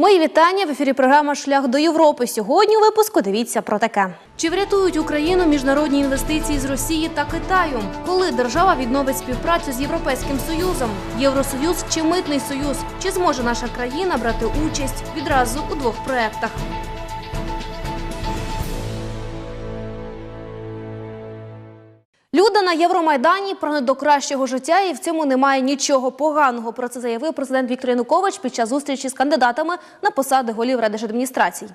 Мої вітання в ефірі. Програма Шлях до Європи. Сьогодні у випуску дивіться про таке. Чи врятують Україну міжнародні інвестиції з Росії та Китаю? Коли держава відновить співпрацю з Європейським Союзом? Євросоюз чи митний союз? Чи зможе наша країна брати участь відразу у двох проектах? Люди на Євромайдані прагнуть до кращого життя, і в цьому немає нічого поганого. Про це заявив президент Віктор Янукович під час зустрічі з кандидатами на посади голів райдержадміністрацій.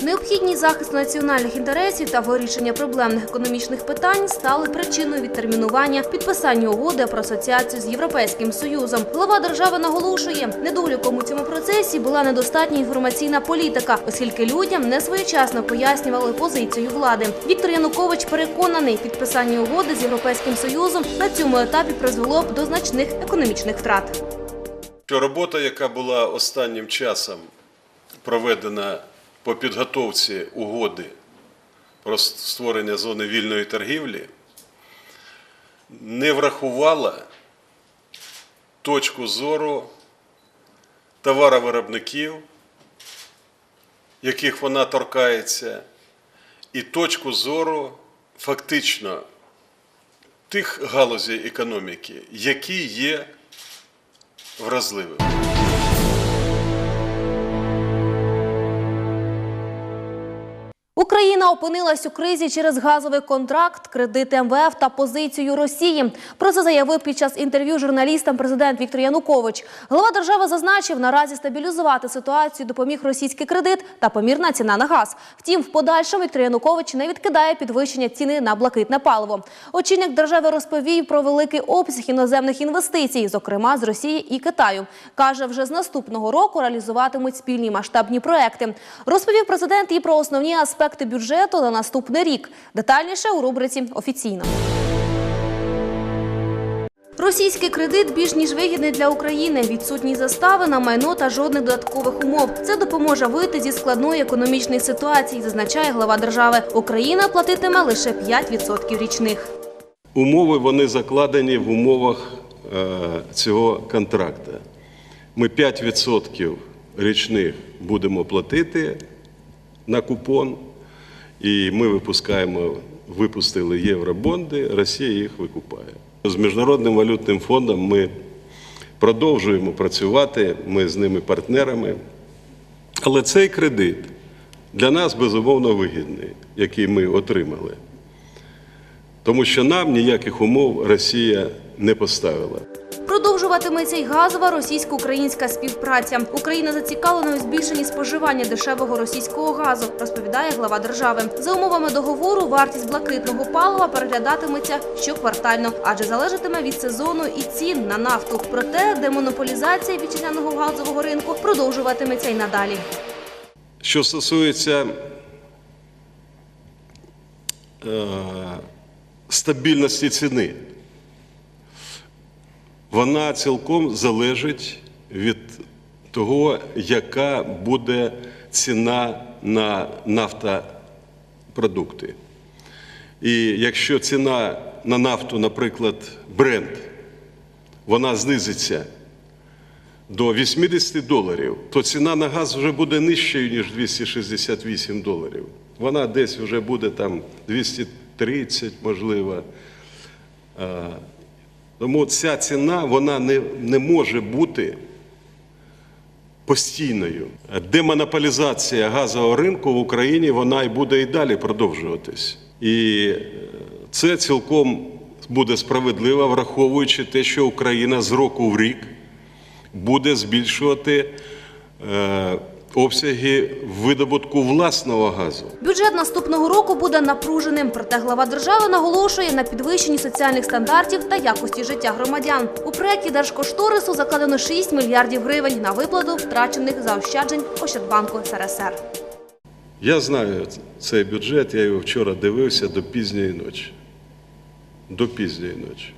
Необхідність захисту національних інтересів та вирішення проблемних економічних питань стали причиною відтермінування підписання угоди про асоціацію з Європейським Союзом. Глава держави наголошує, недоліком у цьому процесі була недостатня інформаційна політика, оскільки людям не своєчасно пояснювали позицію влади. Віктор Янукович переконаний, підписання угоди з Європейським Союзом на цьому етапі призвело б до значних економічних втрат. Що робота, яка була останнім часом проведена по підготовці угоди про створення зони вільної торгівлі, не врахувала точку зору товаровиробників, яких вона торкається, і точку зору фактично тих галузей економіки, які є вразливим. Україна опинилась у кризі через газовий контракт, кредит МВФ та позицію Росії. Про це заявив під час інтерв'ю журналістам президент Віктор Янукович. Глава держави зазначив, наразі стабілізувати ситуацію допоміг російський кредит та помірна ціна на газ. Втім, в подальшому Віктор Янукович не відкидає підвищення ціни на блакитне паливо. Очільник держави розповів про великий обсяг іноземних інвестицій, зокрема з Росії і Китаю. Каже, вже з наступного року реалізуватимуть спільні масштабні проекти. Розповів президент і про основні аспекти бюджету на наступний рік. Детальніше у рубриці офіційно. Російський кредит більш ніж вигідний для України. Відсутні застави на майно та жодних додаткових умов. Це допоможе вийти зі складної економічної ситуації, зазначає глава держави. Україна платитиме лише 5% річних. Умови вони закладені в умовах е, цього контракту. Ми 5% річних будемо платити на купон, і ми випускаємо, випустили євробонди, Росія їх викупає. З Міжнародним валютним фондом ми продовжуємо працювати, ми з ними партнерами. Але цей кредит для нас безумовно вигідний, який ми отримали. Тому що нам ніяких умов Росія не поставила. Продовжуватиметься й газова російсько-українська співпраця. Україна зацікавлена у збільшенні споживання дешевого російського газу, розповідає глава держави. За умовами договору вартість блакитного палива переглядатиметься щоквартально, адже залежатиме від сезону і цін на нафту. Проте демонополізація вітчизняного газового ринку продовжуватиметься й надалі. Що стосується е, стабільності ціни, вона цілком залежить від того, яка буде ціна на нафтопродукти. І якщо ціна на нафту, наприклад, бренд, вона знизиться до 80 доларів, то ціна на газ вже буде нижчою, ніж 268 доларів. Вона десь вже буде там 230, можливо. Тому ця ціна вона не, не може бути постійною. Демонополізація газового ринку в Україні вона і буде і далі продовжуватись. І е, це цілком буде справедливо, враховуючи те, що Україна з року в рік буде збільшувати е, обсяги видобутку власного газу. Бюджет наступного року буде напруженим. Проте глава держави наголошує на підвищенні соціальних стандартів та якості життя громадян. У проєкті держкошторису закладено 6 мільярдів гривень на виплату втрачених заощаджень Ощадбанку СРСР. Я знаю цей бюджет, я його вчора дивився до пізньої ночі. До пізньої ночі.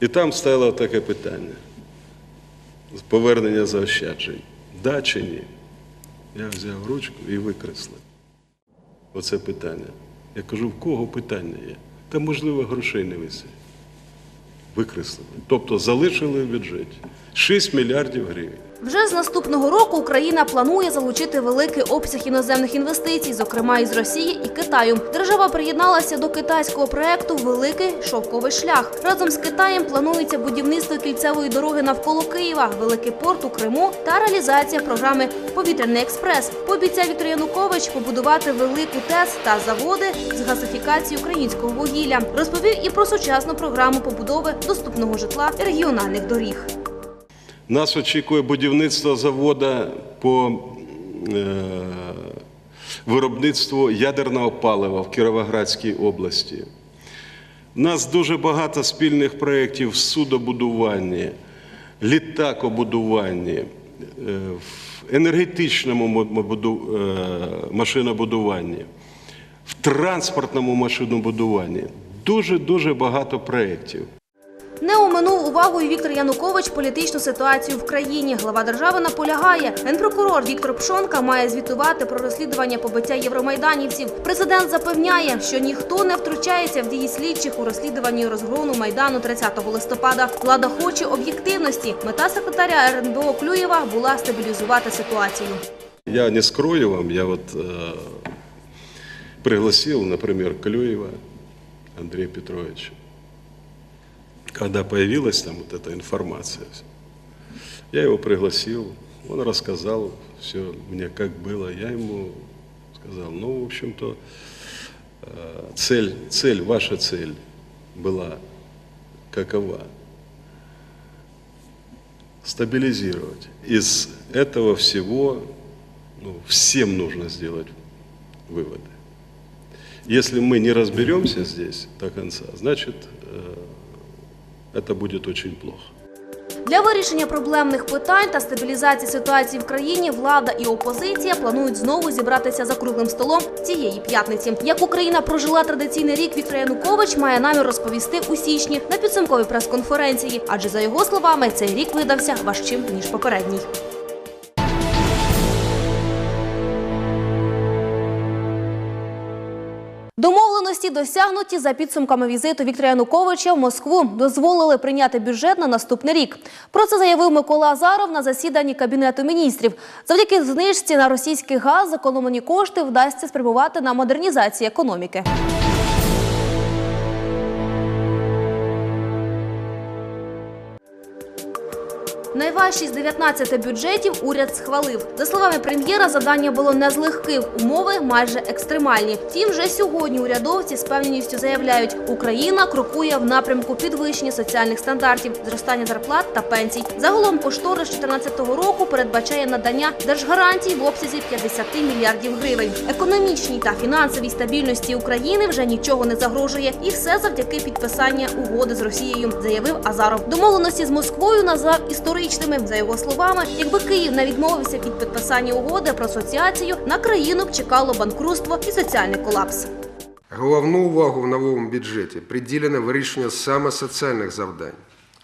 І там стояло таке питання: повернення заощаджень. Да чи ні? Я взяв ручку і викреслив. Оце питання. Я кажу, в кого питання є? Та, можливо, грошей не висить. викреслили. Тобто залишили в бюджеті 6 мільярдів гривень. Вже з наступного року Україна планує залучити великий обсяг іноземних інвестицій, зокрема із Росії і Китаю. Держава приєдналася до китайського проекту Великий шовковий шлях. Разом з Китаєм планується будівництво кільцевої дороги навколо Києва, великий порт у Криму та реалізація програми Повітряний експрес. Пообіцяв Віктор Янукович побудувати велику ТЕС та заводи з газифікації українського вугілля. Розповів і про сучасну програму побудови доступного житла регіональних доріг. Нас очікує будівництво заводу по е, виробництву ядерного палива в Кіровоградській області. У нас дуже багато спільних проєктів в судобудуванні, літакобудуванні, е, в енергетичному е, машинобудуванні, в транспортному машинобудуванні. Дуже-дуже багато проєктів. Не оминув увагою Віктор Янукович політичну ситуацію в країні. Глава держави наполягає. Генпрокурор Віктор Пшонка має звітувати про розслідування побиття євромайданівців. Президент запевняє, що ніхто не втручається в дії слідчих у розслідуванні розгрону майдану 30 листопада. Влада хоче об'єктивності. Мета секретаря РНБО Клюєва була стабілізувати ситуацію. Я не скрою вам, я вот э, пригласил, например, Клюева Андрея Петровича. Когда появилась там вот эта информация, я его пригласил, он рассказал все мне, как было. Я ему сказал, ну, в общем-то, э, цель, цель, ваша цель была какова? стабилизировать. Из этого всего ну, всем нужно сделать выводы. Если мы не разберемся здесь до конца, значит, э, это будет очень плохо. Для вирішення проблемних питань та стабілізації ситуації в країні влада і опозиція планують знову зібратися за круглим столом цієї п'ятниці. Як Україна прожила традиційний рік, Віктор Янукович має намір розповісти у січні на підсумковій прес-конференції, адже за його словами цей рік видався важчим ніж попередній. Домовленості досягнуті за підсумками візиту Віктора Януковича в Москву. Дозволили прийняти бюджет на наступний рік. Про це заявив Микола Азаров на засіданні Кабінету міністрів. Завдяки знижці на російський газ зекономлені кошти вдасться спрямувати на модернізацію економіки. Найважчий з 19 бюджетів уряд схвалив. За словами прем'єра, завдання було не з легких, умови майже екстремальні. Втім, вже сьогодні урядовці з певністю заявляють, Україна крокує в напрямку підвищення соціальних стандартів, зростання зарплат та пенсій. Загалом кошторис 2014 року передбачає надання держгарантій в обсязі 50 мільярдів гривень. Економічній та фінансовій стабільності України вже нічого не загрожує, і все завдяки підписання угоди з Росією, заявив Азаров. Домовленості з Москвою назвав історичними. За його словами, якби Київ не відмовився від підписання угоди про асоціацію, на країну б чекало банкрутство і соціальний колапс. Головну увагу в новому бюджеті приділено вирішенню саме соціальних завдань,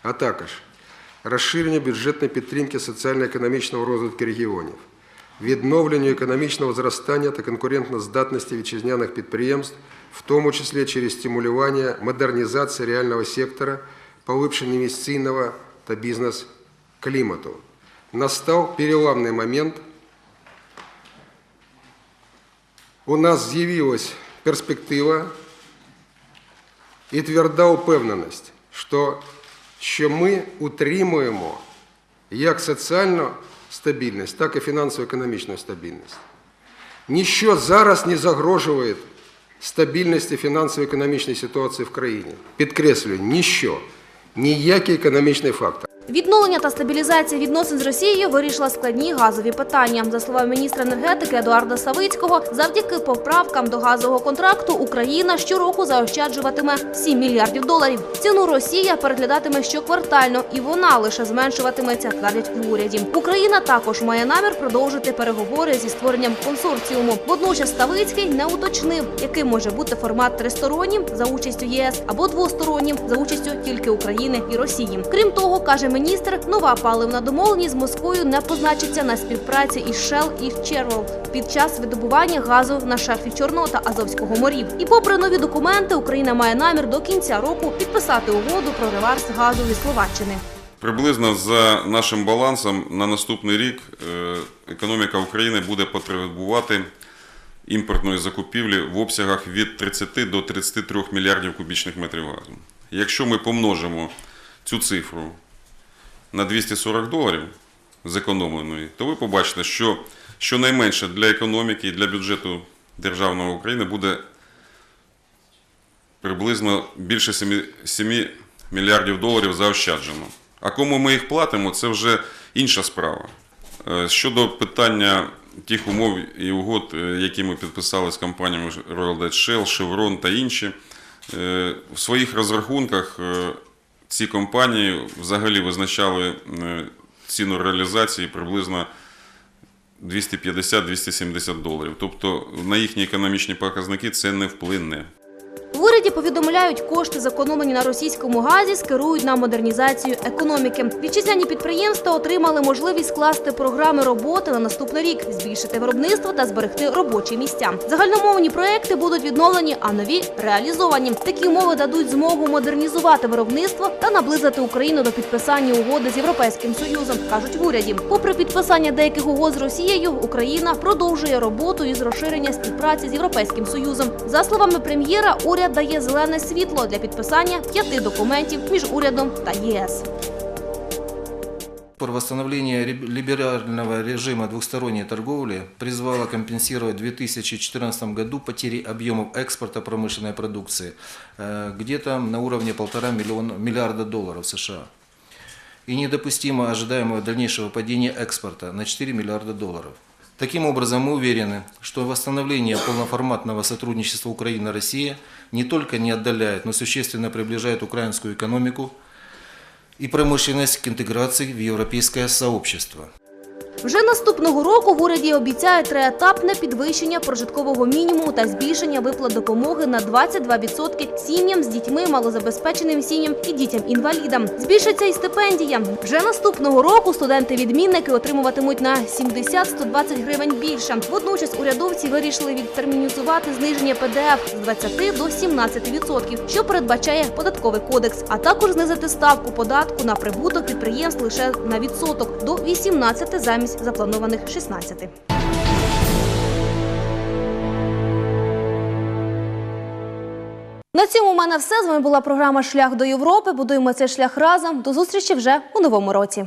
а також розширенню бюджетної підтримки соціально-економічного розвитку регіонів, відновленню економічного зростання та конкурентноздатності вітчизняних підприємств, в тому числі через стимулювання модернізації реального сектора, поліпшення інвестиційного та бізнес-клімату. Настав переламний момент – у нас з'явилась перспектива і тверда упевненість, що, що ми утримуємо як соціальну стабільність, так і фінансово-економічну стабільність. Ніщо зараз не загрожує стабільності фінансово-економічної ситуації в країні. Підкреслюю, ніщо, ніякий економічний фактор. Відновлення та стабілізація відносин з Росією вирішила складні газові питання. За словами міністра енергетики Едуарда Савицького, завдяки поправкам до газового контракту Україна щороку заощаджуватиме 7 мільярдів доларів. Ціну Росія переглядатиме щоквартально, і вона лише зменшуватиметься, твердять в уряді. Україна також має намір продовжити переговори зі створенням консорціуму. Водночас Ставицький не уточнив, яким може бути формат тристороннім за участю ЄС або двостороннім за участю тільки України і Росії. Крім того, каже прем'єр-міністр, нова паливна домовленість з Москвою не позначиться на співпраці із Shell і Chevron під час видобування газу на шельфі Чорного та Азовського морів. І попри нові документи, Україна має намір до кінця року підписати угоду про реверс газу від Словаччини. Приблизно за нашим балансом на наступний рік е, економіка України буде потребувати імпортної закупівлі в обсягах від 30 до 33 мільярдів кубічних метрів газу. Якщо ми помножимо цю цифру на 240 доларів зекономленої, то ви побачите, що щонайменше для економіки і для бюджету державного України буде приблизно більше 7, 7 мільярдів доларів заощаджено. А кому ми їх платимо, це вже інша справа. Е, Щодо питання тих умов і угод, е, які ми підписали з компаніями Royal Dutch Shell, Chevron та інші, е, в своїх розрахунках ці компанії взагалі визначали е, ціну реалізації приблизно 250-270 доларів. Тобто на їхні економічні показники це не вплине. Уряді повідомляють, кошти, зекономлені на російському газі, скерують на модернізацію економіки. Вітчизняні підприємства отримали можливість скласти програми роботи на наступний рік, збільшити виробництво та зберегти робочі місця. Загальномовні проекти будуть відновлені, а нові реалізовані. Такі умови дадуть змогу модернізувати виробництво та наблизити Україну до підписання угоди з Європейським Союзом, кажуть в уряді. Попри підписання деяких угод з Росією, Україна продовжує роботу із розширення співпраці з Європейським Союзом. За словами прем'єра, уряд дає зелене світло для підписання п'яти документів між урядом та ЄС. Про восстановление ре- либерального режима двухсторонней торговли призвало компенсировать в 2014 году потери объемов экспорта промышленной продукции э, где-то на уровне полтора миллиона, миллиарда долларов США. И недопустимо ожидаемого дальнейшего падения экспорта на 4 миллиарда долларов. Таким образом, мы уверены, что восстановление полноформатного сотрудничества Украина-Россия не только не отдаляет, но существенно приближает украинскую экономику и промышленность к интеграции в европейское сообщество. Вже наступного року в уряді обіцяють триетапне підвищення прожиткового мінімуму та збільшення виплат допомоги на 22% сім'ям з дітьми, малозабезпеченим сім'ям і дітям-інвалідам. Збільшиться і стипендія. Вже наступного року студенти-відмінники отримуватимуть на 70-120 гривень більше. Водночас урядовці вирішили відтермінізувати зниження ПДФ з 20 до 17%, що передбачає податковий кодекс, а також знизити ставку податку на прибуток підприємств лише на відсоток до 18 замість запланованих 16. На цьому у мене все. З вами була програма Шлях до Європи. Будуємо цей шлях разом. До зустрічі вже у новому році.